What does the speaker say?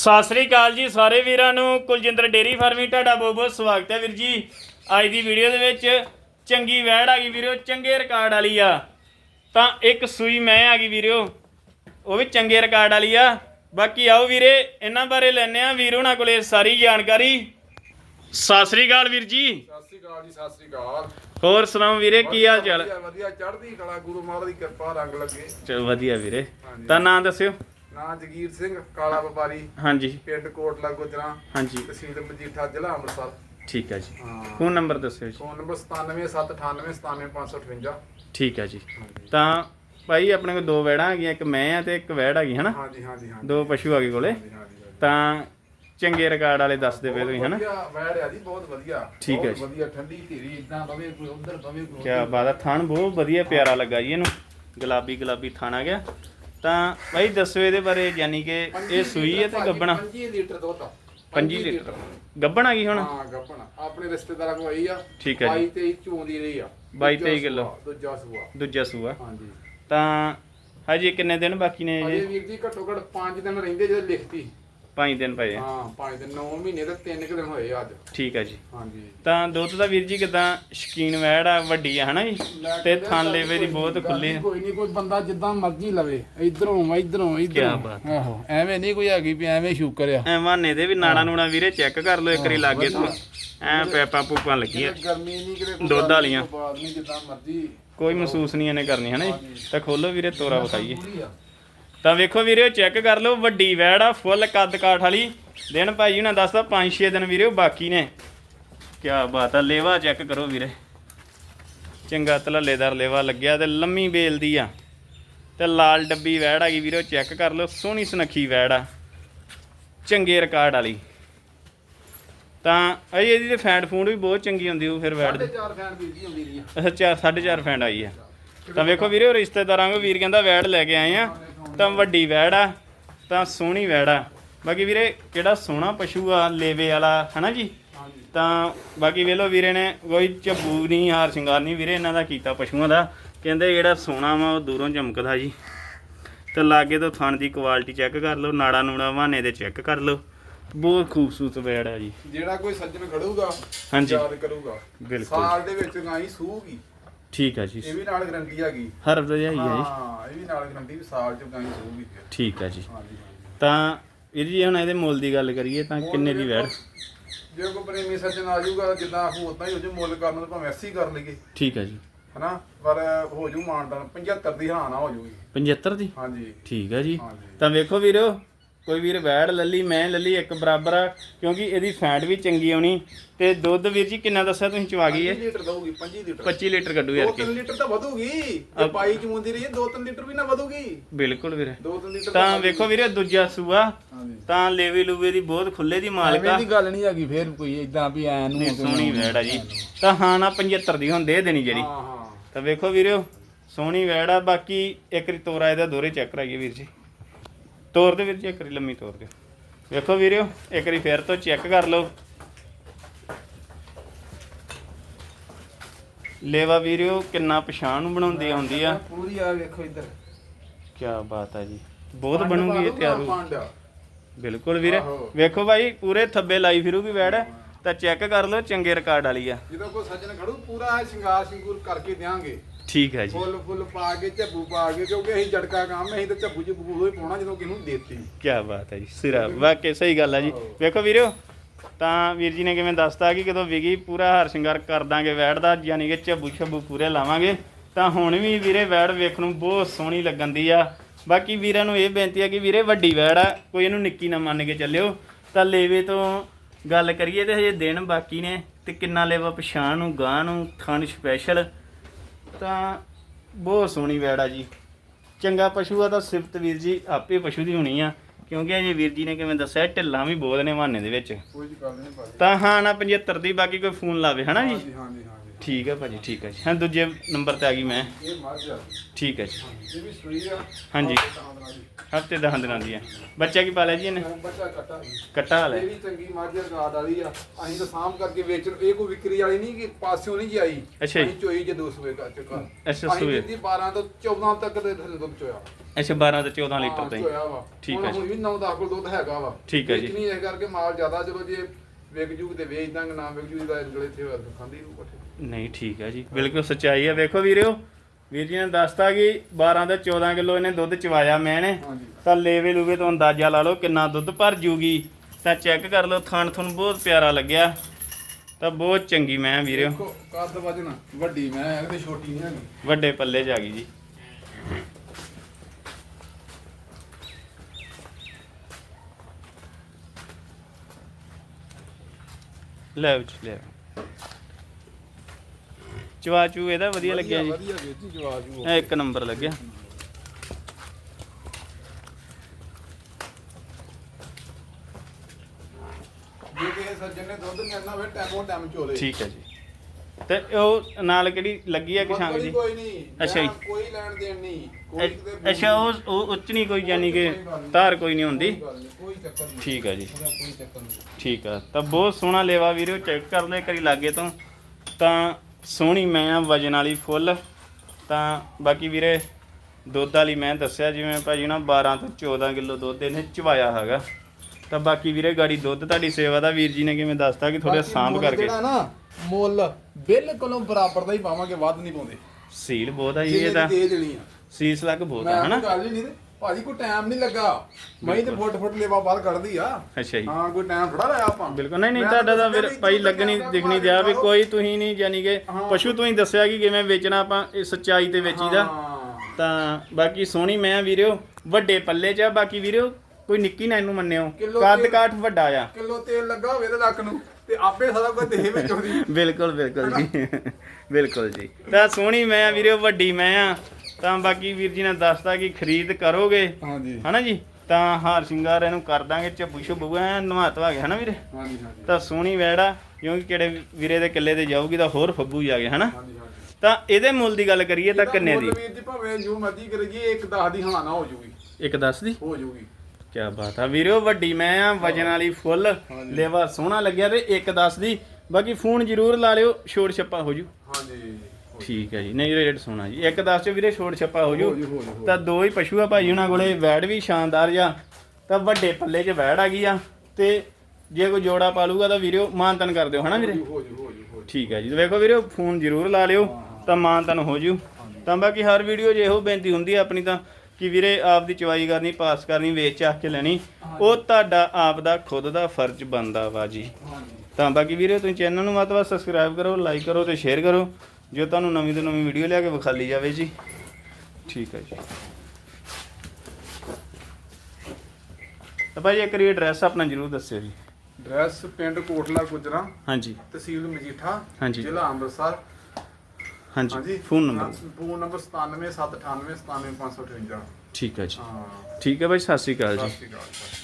ਸਤਿ ਸ੍ਰੀ ਅਕਾਲ ਜੀ ਸਾਰੇ ਵੀਰਾਂ ਨੂੰ। ਕੁਲਜਿੰਦਰ ਡੇਰੀ ਫਾਰਮਿੰਗ ਤੁਹਾਡਾ ਬਹੁਤ ਬਹੁਤ ਸਵਾਗਤ ਹੈ ਵੀਰ ਜੀ। ਅੱਜ ਦੀ ਵੀਡੀਓ ਦੇ ਵਿੱਚ ਚੰਗੀ ਵੈੜ ਆ ਗਈ ਵੀਰੋ ਚੰਗੇ ਰਿਕਾਰਡ ਵਾਲੀ ਆ। ਤਾਂ ਇੱਕ ਸੂਈ ਮੈਂ ਆ ਗਈ ਵੀਰੋ ਉਹ ਵੀ ਚੰਗੇ ਰਿਕਾਰਡ ਵਾਲੀ ਆ। ਬਾਕੀ ਆਓ ਵੀਰੇ ਇਹਨਾਂ ਬਾਰੇ ਲੈਣੇ ਆ ਵੀਰ ਉਹਨਾਂ ਕੋਲੇ ਸਾਰੀ ਜਾਣਕਾਰੀ। ਸਤਿ ਸ੍ਰੀ ਅਕਾਲ ਵੀਰ ਜੀ। ਸਤਿ ਸ੍ਰੀ ਅਕਾਲ ਜੀ ਸਤਿ ਸ੍ਰੀ ਅਕਾਲ। ਹੋਰ ਸੁਣਾਓ ਵੀਰੇ ਕੀ ਹਾਲ ਚਾਲ? ਵਧੀਆ ਚੜ੍ਹਦੀ ਕਲਾ ਗੁਰੂ ਮਹਾਰਾਜ ਦੀ ਕਿਰਪਾ ਰੰਗ ਲੱਗੇ। ਚਲ ਵਧੀਆ ਵੀਰੇ। ਤਾਂ ਨਾਂ ਦੱਸਿਓ। ਨਾਂ ਜਗੀਰ ਸਿੰਘ ਕਾਲਾ ਵਪਾਰੀ। ਹਾਂਜੀ। ਪਿੰਡ ਕੋਟਲਾ ਗੁਜਰਾ। ਹਾਂਜੀ। ਤਹਿਸੀਲ ਮਜੀਠਾ ਜ਼ਿਲ੍ਹਾ ਅੰਮ੍ਰਿਤਸਰ। ਠੀਕ ਹੈ ਜੀ। ਫੋਨ ਨੰਬਰ ਦੱਸਿਓ ਜੀ। ਫੋਨ ਨੰਬਰ 9779897558 ਠੀਕ ਹੈ ਜੀ। ਤਾਂ ਭਾਈ ਆਪਣੇ ਕੋਲ ਦੋ ਵੈੜਾਂ ਹੈਗੀਆਂ ਇੱਕ ਮੈਂ ਆ ਤੇ ਇੱਕ ਵੈੜ ਹੈਗੀ ਹਨਾ? ਹਾਂਜੀ ਹਾਂਜੀ ਹਾਂਜੀ। ਦੋ ਪਸ਼ੂ ਕੋਲੇ। ਹਾਂਜੀ, ਹਾਂਜੀ, ਹਾਂਜੀ। ਤਾਂ ਚੰਗੇ ਰਿਕਾਰਡ ਵਾਲੇ ਦੱਸਦੇ ਪਏ ਤੁਸੀਂ ਹਨਾ? ਵੈੜ ਆ ਜੀ ਬਹੁਤ ਵਧੀਆ। ਠੀਕ ਹੈ ਬਹੁਤ ਜੀ। ਵਧੀਆ ਠੰਡੀ ਧੀਰੀ ਇਦਾਂ ਬਵੇ ਕੋਈ ਉਧਰ ਬਵੇ ਕੋਈ ਕਿਆ ਬਾਤ ਆ ਥਣ ਬਹੁਤ ਵਧੀਆ ਪਿਆਰਾ ਲੱਗਾ ਜੀ ਇਹਨੂੰ। ਗੁਲਾਬੀ ਗੁਲਾਬੀ ਥਣ ਆ ਗਿਆ। ਤਾਂ ਭਾਈ ਦੱਸੋ ਇਹਦੇ ਬਾਰੇ ਯਾਨੀ ਕਿ ਇਹ ਸੂਈ ਹੈ ਤੇ ਗੱਬਣਾ? 5 ਲੀਟਰ ਦੁੱਧ 5 ਲੀਟਰ। ਗੱਬਣ ਆ ਗਈ ਹੁਣ? ਹਾਂ ਗੱਬਣਾ। ਆਪਣੇ ਰਿਸ਼ਤੇਦਾਰਾਂ ਕੋਲ ਆਈ ਆ। ਠੀਕ ਹੈ ਜੀ। 22 23 ਚੋਂਦੀ ਰਹੀ ਆ। 22 ਦੂਜਾ 23 ਕਿੱਲੋ। ਦੂਜਾ ਸੂਆ। ਦੂਜਾ ਸੂਆ। ਹਾਂਜੀ। ਤਾਂ ਹਜੇ ਕਿੰਨੇ ਦਿਨ ਬਾਕੀ ਨੇ ਜੀ ਵੀਰ ਜੀ ਘੱਟੋ ਘੱਟ 5 ਦਿਨ ਰਹਿੰਦੇ ਜਦੋਂ ਲਿਖਤੀ। 5 ਦਿਨ ਪਏ ਆ। ਹਾਂ 5 ਦਿਨ 9 ਮਹੀਨੇ ਤੇ 3 ਕੁ ਦਿਨ ਹੋਏ ਅੱਜ। ਠੀਕ ਹੈ ਜੀ। ਹਾਂਜੀ। ਤਾਂ ਦੁੱਧ ਦਾ ਵੀਰ ਜੀ ਕਿਦਾਂ? ਸ਼ਕੀਨ ਵੈੜ ਆ ਵੱਡੀ ਆ ਹਨਾ ਜੀ? ਤੇ ਥਣ ਲੇਵੇ ਦੀ ਬਹੁਤ ਖੁੱਲੀ ਆ। ਕੋਈ ਨਹੀਂ ਕੋਈ ਬੰਦਾ ਜਿੱਦਾਂ ਮਰਜ਼ੀ ਲਵੇ। ਇਧਰੋਂ ਇਧਰੋਂ ਬਾਤ ਆਹੋ ਐਵੇਂ ਨਹੀਂ ਕੋਈ ਹੈਗੀ ਵੀ ਐਵੇਂ ਸ਼ੂਕਰ ਆ। ਐ ਵਾਨੇ ਦੇ ਵੀ ਨਾੜਾ ਨੂਣਾ ਵੀਰੇ ਚੈੱਕ ਕਰ ਲਓ ਇੱਕ ਵਾਰੀ ਲਾਗੇ ਤੋਂ ਐ ਪੈਪਾਂ ਪੂਪਾਂ ਲੱਗੀਆਂ। ਗਰਮੀ ਨਹੀਂ ਕਿਤੇ ਕੋਈ ਦੁੱਧ ਵਾਲੀਆਂ। ਤੋਂ ਬਾਅਦ ਨਹੀਂ ਜਿੱਦਾਂ ਮਰਜ਼ੀ। ਕੋਈ ਮਹਿਸੂਸ ਨਹੀਂ ਇਹਨੇ ਕਰਨੀ ਹਨਾ ਜੀ? ਤਾਂ ਖੋਲੋ ਵੀਰੇ ਤੋਰਾ ਆ। ਤਾਂ ਵੇਖੋ ਵੀਰੇ ਚੈੱਕ ਕਰ ਲਓ ਵੱਡੀ ਵੈੜ ਆ ਫੁੱਲ ਕੱਦ ਕਾਠ ਵਾਲੀ। ਦਿਨ ਭਾਈ ਉਹਨਾਂ ਦੱਸਦਾ 5-6 ਦਿਨ ਵੀਰੇ ਬਾਕੀ ਨੇ। ਕੀ ਬਾਤ ਆ ਲੇਵਾ ਚੈੱਕ ਕਰੋ ਵੀਰੇ। ਚੰਗਾ ਤਲੱਲੇਦਾਰ ਲੇਵਾ ਲੱਗਿਆ ਤੇ ਲੰਮੀ ਬੇਲ ਦੀ ਆ। ਤੇ ਲਾਲ ਡੱਬੀ ਵੈੜ ਆ ਗਈ ਵੀਰੇ ਚੈੱਕ ਕਰ ਲਓ ਸੋਹਣੀ ਸੁਨੱਖੀ ਵੈੜ ਆ ਚੰਗੇ ਰਿਕਾਰਡ ਵਾਲੀ। ਤਾਂ ਅਜੇ ਇਹਦੀ ਤੇ ਫੈਂਟ ਫੂਡ ਵੀ ਬਹੁਤ ਚੰਗੀ ਹੁੰਦੀ ਉਹ ਫਿਰ ਵੈੜ ਦੀ। ਚਾਰ ਵੀਰ ਜੀ ਹੁੰਦੀ ਰਹੀ ਆ। ਅੱਛਾ ਚਾਰ ਸਾਢੇ ਚਾਰ ਫੈਂਡ ਆਈ ਆ। ਤਾਂ ਵੇਖੋ ਵੀਰੇ ਰਿਸ਼ਤੇਦਾਰਾਂ ਕੋ ਵੀਰ ਕਹਿੰਦਾ ਵੈੜ ਲੈ ਕੇ ਆਏ ਆ। ਤਾਂ ਵੱਡੀ ਵੈੜ ਆ ਤਾਂ ਸੋਹਣੀ ਵੈੜ ਆ। ਬਾਕੀ ਵੀਰੇ ਕਿਹੜਾ ਸੋਹਣਾ ਪਸ਼ੂ ਆ ਲੇਵੇ ਵਾਲਾ ਹਨਾ ਜੀ? ਤਾਂ ਬਾਕੀ ਵੇਲੋ ਵੀਰੇ ਨੇ ਕੋਈ ਝੱਬੂ ਨਹੀਂ ਹਾਰ ਸ਼ਿੰਗਾਰ ਨਹੀਂ ਵੀਰੇ ਇਹਨਾਂ ਦਾ ਕੀਤਾ ਪਸ਼ੂਆਂ ਦਾ। ਕਹਿੰਦੇ ਜਿਹੜਾ ਸੋਨਾ ਵਾ ਉਹ ਦੂਰੋਂ ਚਮਕਦਾ ਜੀ। ਤੇ ਲਾਗੇ ਤੋਂ ਥਣ ਦੀ ਕੁਆਲਿਟੀ ਚੈੱਕ ਕਰ ਲਓ ਨਾੜਾ ਨੂੜਾ ਵਾਨੇ ਦੇ ਚੈੱਕ ਕਰ ਲਓ। ਬਹੁਤ ਖੂਬਸੂਰਤ ਵੈੜ ਆ ਜੀ। ਜਿਹੜਾ ਕੋਈ ਸੱਜਣ ਖੜੂਗਾ ਹਾਂਜੀ। ਯਾਦ ਕਰੂਗਾ ਬਿਲਕੁਲ। ਸਾਲ ਦੇ ਵਿੱਚ ਗਾਈ ਸੂਗੀ। ਠੀਕ ਆ ਜੀ। ਇਹ ਵੀ ਨਾਲ ਗਰੰਟੀ ਹੈਗੀ। ਹਰ ਵਜਾਈ ਆ ਜੀ। ਹਾਂ ਇਹ ਵੀ ਨਾਲ ਗਰੰਟੀ ਵੀ ਸਾਲ ਚ ਗਾਈ ਸੂਗੀ ਠੀਕ ਆ ਜੀ। ਹਾਂਜੀ ਤਾਂ ਵੀਰ ਜੀ ਹੁਣ ਇਹਦੇ ਮੁੱਲ ਦੀ ਗੱਲ ਕਰੀਏ ਤਾਂ ਕਿੰਨੇ ਦੀ ਵੈੜ? ਜੇ ਕੋਈ ਪ੍ਰੇਮੀ ਸੱਜਣ ਆ ਜਾਊਗਾ ਜਿੱਦਾਂ ਆਖੂ ਉਦਾਂ ਹੀ ਹੋ ਜੂ ਮੁੱਲ ਕਰਨ ਨੂੰ ਭਾਵੇਂ 80 ਕਰ ਲਈਏ। ਠੀਕ ਆ ਜੀ। ਹਨਾ? ਪਰ ਹੋ ਜੂ ਮਾਨਦਾਨ 75 ਦੀ ਹਾਂ ਨਾ ਹੋ ਜੂਗੀ 75 ਦੀ? ਹਾਂਜੀ। ਠੀਕ ਆ ਜੀ। ਹਾਂਜੀ। ਤਾਂ ਵੇਖੋ ਵੀਰੋ ਕੋਈ ਵੀਰ ਵੈੜ ਲੱਲੀ ਮੈਂ ਲੱਲੀ ਇੱਕ ਬਰਾਬਰ ਆ ਕਿਉਂਕਿ ਇਹਦੀ ਫੈਟ ਵੀ ਚੰਗੀ ਆਉਣੀ। ਤੇ ਦੁੱਧ ਵੀਰ ਜੀ ਕਿੰਨਾ ਦੱਸਿਆ ਤੁਸੀਂ ਚਵਾ ਗਈ 5 ਹੈ ਲੀਟਰ ਦਊਗੀ 25 ਲੀਟਰ। 25 ਲੀਟਰ ਕੱਢੂ ਯਾਰ ਕਿ। 2-3 ਲੀਟਰ ਤਾਂ ਵਧੂਗੀ। ਜੇ ਪਾਈ ਚਮੂੰਦੀ ਰਹੀ 2-3 ਲੀਟਰ ਵੀ ਨਾ ਵਧੂਗੀ। ਬਿਲਕੁਲ ਵੀਰੇ। 2-3 ਲੀਟਰ ਤਾਂ ਵੇਖੋ ਵੀਰੇ ਦੂਜਾ ਸੂਆ ਤਾਂ ਲੇਵੇ ਲੂਵੇ ਦੀ ਬਹੁਤ ਖੁੱਲੇ ਦੀ ਮਾਲਕ ਆ। ਐਵੇਂ ਦੀ ਗੱਲ ਨਹੀਂ ਹੈਗੀ ਫੇਰ ਕੋਈ ਇਦਾਂ ਵੀ ਐ ਨੂੰ ਸੋਹਣੀ ਵੈੜ ਆ ਜੀ। ਤਾਂ ਹਾਂ ਨਾ 75 ਦੀ ਹੁਣ ਦੇ ਦੇਣੀ ਜਿਹੜੀ। ਹਾਂ ਹਾਂ। ਤਾਂ ਵੇਖੋ ਵੀਰਿਓ ਸੋਹਣੀ ਵੈੜ ਆ ਬਾਕੀ ਇੱਕ ਰੀ ਤੋਰਾ ਇਹਦਾ ਦੋਰੇ ਚੈੱਕ ਕਰਾਈਏ ਵੀਰ ਜੀ। ਤੋਰ ਦੇ ਵੀਰ ਜੀ ਇੱਕ ਲੰਮੀ ਤੋਰ ਦਿਓ। ਵੇਖੋ ਵੀਰਿਓ ਇੱਕ ਰੀ ਫੇਰ ਤੋਂ ਚੈੱਕ ਕਰ ਲਓ। ਲੇਵਾ ਵੀਰਿਓ ਕਿੰਨਾ ਪਛਾਣ ਨੂੰ ਬਣਾਉਂਦੀ ਆਉਂਦੀ ਆ। ਪੂਰੀ ਆ ਵੇਖੋ ਇੱਧਰ। ਕੀ ਬਾਤ ਆ ਜੀ। ਬਹੁਤ ਬਣੂਗੀ ਇਹ ਤਿਆਰੂ। ਬਿਲਕੁਲ ਵੀਰੇ। ਵੇਖੋ ਭਾਈ ਪੂਰੇ ਥੱਬੇ ਲਾਈ ਫਿਰੂਗੀ ਵੈੜ ਤਾਂ ਚੈੱਕ ਕਰ ਲਓ ਚੰਗੇ ਰਿਕਾਰਡ ਵਾਲੀ ਆ। ਜਦੋਂ ਕੋਈ ਸੱਜਣ ਖੜੂ ਪੂਰਾ ਸ਼ਿੰਗਾਰ ਸ਼ਿੰਗੂਰ ਕਰਕੇ ਦਿਆਂਗੇ। ਠੀਕ ਹੈ ਜੀ। ਫੁੱਲ ਫੁੱਲ ਪਾ ਕੇ ਝੱਬੂ ਪਾ ਕੇ ਕਿਉਂਕਿ ਅਸੀਂ ਜੜਕਾ ਕੰਮ ਅਸੀਂ ਤਾਂ ਝੱਬੂ ਚ ਬਬੂ ਹੀ ਪਾਉਣਾ ਜਦੋਂ ਕਿਹਨੂੰ ਦੇਤੀ। ਕੀ ਬਾਤ ਹੈ ਜੀ ਸਿਰਾ ਵਾਕਿਆ ਸਹੀ ਗੱਲ ਹੈ ਜੀ। ਵੇਖੋ ਵੀਰਿਓ ਤਾਂ ਵੀਰ ਜੀ ਨੇ ਕਿਵੇਂ ਦੱਸਤਾ ਕਿ ਕਦੋਂ ਵਿਗੀ ਪੂਰਾ ਹਾਰ ਸ਼ਿੰਗਾਰ ਕਰ ਦਾਂਗੇ ਵੈੜ ਦਾ ਯਾਨੀ ਕਿ ਝੱਬੂ ਛੱਬੂ ਪੂਰੇ ਲਾਵਾਂਗੇ। ਤਾਂ ਹੁਣ ਵੀ ਵੀਰੇ ਵੈੜ ਵੇਖਣ ਨੂੰ ਬਹੁਤ ਸੋਹਣੀ ਲੱਗਣ ਦੀ ਆ। ਬਾਕੀ ਵੀਰਾਂ ਨੂੰ ਇਹ ਬੇਨਤੀ ਆ ਕਿ ਵੀਰੇ ਵੱਡੀ ਵੈੜ ਆ ਕੋਈ ਇਹਨੂੰ ਨਿੱਕੀ ਨਾ ਮੰਨ ਕੇ ਚੱਲਿਓ। ਤਾਂ ਲੇਵੇ ਤੋਂ ਗੱਲ ਕਰੀਏ ਤੇ ਹਜੇ ਦਿਨ ਬਾਕੀ ਨੇ ਤੇ ਕਿੰਨਾ ਲੇਵਾ ਪਛਾਣ ਨੂੰ ਗਾਂ ਨੂੰ ਥਣ ਸਪੈਸ਼ਲ ਤਾਂ ਬਹੁਤ ਸੋਹਣੀ ਵੈੜ ਆ ਜੀ। ਚੰਗਾ ਪਸ਼ੂ ਆ ਤਾਂ ਸਿਫਤ ਵੀਰ ਜੀ ਆਪੇ ਪਸ਼ੂ ਦੀ ਹੋਣੀ ਆ। ਕਿਉਂਕਿ ਅਜੇ ਵੀਰ ਜੀ ਨੇ ਕਿਵੇਂ ਦੱਸਿਆ ਢਿੱਲਾਂ ਵੀ ਬਹੁਤ ਨੇ ਵਾਨੇ ਦੇ ਵਿੱਚ। ਕੋਈ ਗੱਲ ਨਹੀਂ ਤਾਂ ਹਾਂ ਨਾ 75 ਦੀ ਬਾਕੀ ਕੋਈ ਫੋਨ ਲਾਵੇ ਹਨਾ ਜੀ? ਹਾਂਜੀ ਹਾਂਜੀ ਹਾਂਜੀ। ਠੀਕ ਹੈ ਭਾਜੀ ਠੀਕ ਹੈ ਜੀ। ਹਾਂ ਦੂਜੇ ਨੰਬਰ ਤੇ ਆ ਗਈ ਮੈਂ। ਇਹ ਮੱਝ ਆ ਠੀਕ ਹੈ ਜੀ। ਇਹ ਵੀ ਸੂਈ ਆ। ਹਾਂਜੀ। ਦੀ। ਹਫ਼ਤੇ ਦਹਾਂ ਦਿਨਾਂ ਦੀ ਹੈ ਬੱਚਾ ਕੀ ਪਾਲਿਆ ਜੀ ਇਹਨੇ? ਬੱਚਾ ਕੱਟਾ। ਕੱਟਾ ਹਾਲ ਇਹ ਵੀ ਚੰਗੀ ਮੱਝ ਰਿਕਾਰਡ ਵਾਲੀ ਆ। ਅਸੀਂ ਤਾਂ ਸਾਂਭ ਕਰਕੇ ਵੇਚ ਇਹ ਕੋਈ ਵਿਕਰੀ ਵਾਲੀ ਨਹੀਂ ਕਿ ਪਾਸਿਓਂ ਨਹੀਂ ਜੀ ਆਈ। ਅੱਛਾ ਜੀ। ਚੋਈ ਜੇ ਦੋ ਸੂਏ ਦਾ ਚੁੱਕਾ ਅੱਛਾ, ਅਸੀਂ ਸੂਏ। ਦਿੱਤੀ 12 ਤੋਂ 14 ਤੱਕ ਦੇ ਦੁੱਧ ਚੋਇਆ। ਅੱਛਾ 12 ਤੋਂ 14 ਲੀਟਰ ਤਾਈਂ। ਠੀਕ ਹੈ ਜੀ। ਹੁਣ ਵੀ 9 10 ਕੋਲ ਦੁੱਧ ਹੈਗਾ ਵਾ। ਠੀਕ ਹੈ ਜੀ। ਇਸ ਕਰਕੇ ਮਾਲ ਜ਼ਿਆਦਾ ਚਲੋ ਜੇ ਵਿਕ ਜੂਗ ਤੇ ਵੇਚ ਦਾਂਗੇ ਨਾ ਵਿਕ ਜੂਗ ਦਾ ਇੰਗਲੇ ਤੇ ਖਾਂਦੀ ਨੂੰ ਕੋਠੇ। ਨਹੀਂ ਠੀਕ ਹੈ ਜੀ। ਬਿਲਕੁਲ ਸੱਚਾਈ ਹੈ। ਵੇਖੋ ਵੀਰਿਓ ਵੀਰ ਜੀ ਨੇ ਦੱਸਤਾ ਕਿ 12 ਤੋਂ 14 ਕਿਲੋ ਇਹਨੇ ਦੁੱਧ ਚਵਾਇਆ ਮੈਂ ਨੇ। ਤਾਂ ਲੇਵੇ ਲੂਵੇ ਤੋਂ ਅੰਦਾਜ਼ਾ ਲਾ ਲਓ ਕਿੰਨਾ ਦੁੱਧ ਭਰ ਜੂਗੀ। ਤਾਂ ਚੈੱਕ ਕਰ ਲਓ ਥਣ ਥਣ ਬਹੁਤ ਪਿਆਰਾ ਲੱਗਿਆ। ਤਾਂ ਬਹੁਤ ਚੰਗੀ ਮੈਂ ਵੀਰਿਓ ਕੱਦ ਵਜਨ ਵੱਡੀ ਮੈਂ ਇਹਦੇ ਛੋਟੀ ਨਹੀਂ ਹੈਗੀ। ਵੱਡੇ ਪੱਲੇ 'ਚ ਆ ਗਈ ਜੀ। ਲੈ ਵਿੱਚ ਲੈ ਚਵਾ ਚੂ ਇਹਦਾ ਵਧੀਆ ਲੱਗਿਆ ਜੀ। ਵਧੀਆ ਵੀਰ ਜੀ ਇਹ ਇੱਕ ਨੰਬਰ ਲੱਗਿਆ। ਜੇ ਕਿਸੇ ਸੱਜਣ ਨੇ ਦੁੱਧ ਮਿਲਣਾ ਹੋਵੇ ਟੈਮੋ ਟੈਮ ਚੋਲੇ। ਠੀਕ ਹੈ ਜੀ। ਤੇ ਉਹ ਨਾਲ ਕਿਹੜੀ ਲੱਗੀ ਆ ਕਿਸ਼ਾਂਗ ਜੀ ਕੋਈ ਨਹੀਂ। ਅੱਛਾ ਜੀ। ਕੋਈ ਲੈਣ ਦੇਣ ਨਹੀਂ। ਕੋਈ ਕਿਤੇ ਅੱਛਾ ਉਹ ਉਹ ਉੱਚ ਨਹੀਂ ਕੋਈ ਯਾਨੀ ਕਿ ਧਾਰ ਕੋਈ ਨਹੀਂ ਹੁੰਦੀ? ਕੋਈ ਗੱਲ ਨਹੀਂ, ਕੋਈ ਚੱਕਰ ਨਹੀਂ। ਠੀਕ ਹੈ ਜੀ। ਉਹਦਾ ਕੋਈ ਚੱਕਰ ਨਹੀਂ। ਠੀਕ ਆ। ਤਾਂ ਬਹੁਤ ਸੋਹਣਾ ਲੇਵਾ ਵੀਰੋ ਚੈੱਕ ਕਰ ਲੈ ਕਰੀ ਲਾਗੇ ਤੋਂ। ਤਾਂ ਸੋਹਣੀ ਮੈਂ ਆ ਵਜਨ ਵਾਲੀ ਫੁੱਲ। ਤਾਂ ਬਾਕੀ ਵੀਰੇ ਦੁੱਧ ਵਾਲੀ ਮੈਂ ਦੱਸਿਆ ਜਿਵੇਂ ਭਾਜੀ ਨਾ 12 ਤੋਂ 14 ਕਿਲੋ ਦੁੱਧ ਇਹਨੇ ਚਵਾਇਆ ਹੈਗਾ। ਤਾਂ ਬਾਕੀ ਵੀਰੇ ਗਾੜੀ ਦੁੱਧ ਤੁਹਾਡੀ ਸੇਵਾ ਦਾ ਵੀਰ ਜੀ ਨੇ ਕਿਵੇਂ ਦੱਸਤਾ ਕਿ ਥੋੜਾ ਸਾਂਭ ਕਰਕੇ। ਜਿਹੜਾ ਨਾ ਮੁੱਲ ਬਿਲਕੁਲ ਬਰਾਬਰ ਦਾ ਹੀ ਪਾਵਾਂਗੇ ਵੱਧ ਨਹੀਂ ਪਾਉਂਦੇ। ਸੀਲ ਬਹੁਤ ਆ ਜੀ ਜਿੰਨੇ ਇਹ ਤਾਂ ਦੀ ਦੇ ਦੇਣੀ ਆ। ਸੀਸ ਲੱਗ ਬਹੁਤ ਆ ਹਨਾ? ਗੱਲ ਹੀ ਨਹੀਂ ਤੇ ਭਾਜੀ ਕੋਈ ਟਾਈਮ ਨਹੀਂ ਲੱਗਾ। ਮੈਂ ਤੇ ਫੁੱਟ ਫੁੱਟ ਲੇਵਾ ਬਾਹਰ ਕੱਢਦੀ ਆ। ਅੱਛਾ ਜੀ। ਹਾਂ ਕੋਈ ਟਾਈਮ ਥੋੜਾ ਲਾਇਆ ਆਪਾਂ। ਬਿਲਕੁਲ। ਨਹੀਂ ਨਹੀਂ ਤੁਹਾਡਾ ਤਾਂ ਫਿਰ ਭਾਈ ਲੱਗਣੀ ਦਿਖਣੀ ਦਿਆ ਵੀ ਕੋਈ ਤੁਸੀਂ ਨਹੀਂ ਯਾਨੀ ਕਿ। ਪਸ਼ੂ ਤੋਂ ਹੀ ਦੱਸਿਆ ਕਿ ਕਿਵੇਂ ਵੇਚਣਾ ਆਪਾਂ ਇਹ ਸੱਚਾਈ ਤੇ ਵੇਚੀਦਾ। ਤਾਂ ਬਾਕੀ ਸੋਹਣੀ ਮੈਂ ਵੀਰਿਓ ਵੱਡੇ ਪੱਲੇ 'ਚ ਆ। ਬਾਕੀ ਵੀਰਿਓ ਕੋਈ ਨਿੱਕੀ ਨਾ ਇਹਨੂੰ ਮੰਨਿਓ। ਕੱਦ ਕਾਠ ਵੱਡਾ ਆ। ਕਿਲੋ ਤੇਲ ਲੱਗਾ ਹੋਵੇ ਤੇ ਲੱਕ ਨੂੰ ਤੇ ਆਪੇ ਸਾਰਾ ਕੁਝ ਦੇਹ ਵਿੱਚ ਆਉਂਦੀ। ਬਿਲਕੁਲ ਬਿਲਕੁਲ ਜੀ। ਬਿਲਕੁਲ ਜੀ। ਤਾਂ ਸੋਹਣੀ ਮੈਂ ਵੀਰਿਓ ਵੱਡੀ ਮੈਂ ਆ। ਤਾਂ ਬਾਕੀ ਵੀਰ ਜੀ ਨੇ ਦੱਸਤਾ ਕਿ ਖਰੀਦ ਕਰੋਗੇ। ਹਾਂਜੀ। ਹਨਾ ਜੀ? ਤਾਂ ਹਾਰ ਸ਼ਿੰਗਾਰ ਇਹਨੂੰ ਕਰ ਦਾਂਗੇ ਝੱਬੂ ਛੱਬੂ ਐ ਨਵਾਤਵਾ ਗਿਆ ਹਨਾ ਵੀਰੇ? ਹਾਂਜੀ ਹਾਂਜੀ। ਤਾਂ ਸੋਹਣੀ ਵੈੜਾ ਕਿਉਂਕਿ ਕਿਹੜੇ ਵੀਰੇ ਦੇ ਕਿੱਲੇ ਤੇ ਜਾਊਗੀ ਤਾਂ ਹੋਰ ਫੱਬੂ ਜਾ ਗਿਆ ਹਨਾ? ਹਾਂਜੀ ਹਾਂਜੀ। ਤਾਂ ਇਹਦੇ ਮੁੱਲ ਦੀ ਗੱਲ ਕਰੀਏ ਤਾਂ ਕਿੰਨੇ ਦੀ? ਮੁੱਲ ਵੀਰ ਜੀ ਭਾਵੇਂ ਜੋ ਮਰਜ਼ੀ ਕਰੀਏ ਇੱਕ 10 ਦੀ ਹਾਂ ਨਾ ਹੋ ਜੂਗੀ। ਇੱਕ ਦੱਸ ਦੀ? ਹੋ ਜੂਗੀ। ਕੀ ਬਾਤ ਆ ਵੀਰਿਓ ਵੱਡੀ ਮੈਂ ਆ ਵਜਨ ਵਾਲੀ ਫੁੱਲ। ਲੇਵਾ ਸੋਹਣਾ ਲੱਗਿਆ ਤੇ ਇੱਕ ਦੱਸ ਦੀ। ਬਾਕੀ ਫੋਨ ਜ਼ਰੂਰ ਲਾ ਲਿਓ ਛੋੜ ਛੱਪਾ ਹੋ ਜੂ। ਹਾਂਜੀ। ਠੀਕ ਹੈ ਜੀ। ਨਹੀਂ ਰੇਟ ਸੋਹਣਾ ਜੀ। ਇੱਕ ਦੱਸ ਚ ਵੀਰੇ ਛੋੜ ਛੱਪਾ ਹੋ ਜੂ। ਜੂ, ਜੂ, ਤਾਂ ਦੋ ਹੀ ਪਸ਼ੂ ਆ ਭਾਈ ਉਹਨਾਂ ਕੋਲੇ ਵੈੜ ਵੀ ਸ਼ਾਨਦਾਰ ਆ ਤਾਂ ਵੱਡੇ ਪੱਲੇ 'ਚ ਵੈੜ ਆ ਗਈ ਆ। ਤੇ ਜੇ ਕੋਈ ਜੋੜਾ ਪਾਲੂਗਾ ਤਾਂ ਵੀਰਿਓ ਮਾਨਤਨ ਕਰ ਦਿਓ ਹਨਾ ਵੀਰੇ? ਜੂ ਜੂ ਜੂ ਜੂ। ਠੀਕ ਹੈ ਜੀ। ਵੇਖੋ ਵੀਰੇ ਫੋਨ ਜ਼ਰੂਰ ਲਾ ਲਿਓ ਤਾਂ ਮਾਨਤਨ ਹੋ ਜੂ। ਤਾਂ ਬਾਕੀ ਹਰ ਵੀਡੀਓ 'ਚ ਇਹੋ ਬੇਨਤੀ ਹੁੰਦੀ ਹੈ ਆਪਣੀ ਤਾਂ ਕਿ ਵੀਰੇ ਆਪ ਦੀ ਚਵਾਈ ਕਰਨੀ ਪਾਸ ਕਰਨੀ ਵੇਚ ਚਾਹ ਕੇ ਲੈਣੀ। ਉਹ ਤੁਹਾਡਾ ਆਪ ਦਾ ਖੁਦ ਦਾ ਫਰਜ਼ ਬਣਦਾ ਵਾ ਜੀ। ਤਾਂ ਬਾਕੀ ਵੀਰੇ ਤੁਸੀਂ ਚੈਨਲ ਨੂੰ ਮਤਲਬ ਸਬਸਕ੍ਰਾਈਬ ਕਰੋ ਲਾਈਕ ਕਰੋ ਤੇ ਸ਼ੇਅਰ ਕਰੋ। ਜੋ ਤੁਹਾਨੂੰ ਨਵੀਂ ਤੋਂ ਨਵੀਂ ਵੀਡੀਓ ਲਿਆ ਕੇ ਵਿਖਾਲੀ ਜਾਵੇ ਜੀ। ਠੀਕ ਹੈ ਜੀ। ਤਾਂ ਭਾਈ ਇੱਕ ਰੀ ਐਡਰੈਸ ਆਪਣਾ ਜ਼ਰੂਰ ਦੱਸਿਓ ਜੀ। ਡਰੈਸ ਪਿੰਡ ਕੋਟਲਾ ਗੁਜਰਾ ਹਾਂਜੀ। ਤਹਿਸੀਲ ਮਜੀਠਾ ਹਾਂਜੀ। ਜ਼ਿਲ੍ਹਾ ਅੰਮ੍ਰਿਤਸਰ। ਹਾਂਜੀ ਫੋਨ ਨੰਬਰ ਫੋਨ ਨੰਬਰ 97798 97558 ਠੀਕ ਹੈ ਜੀ। ਹਾਂ। ਠੀਕ ਹੈ ਭਾਈ ਸਤਿ ਸ਼੍ਰੀ ਅਕਾਲ ਸਤਿ ਜੀ ਸ਼੍ਰੀ ਅਕਾਲ।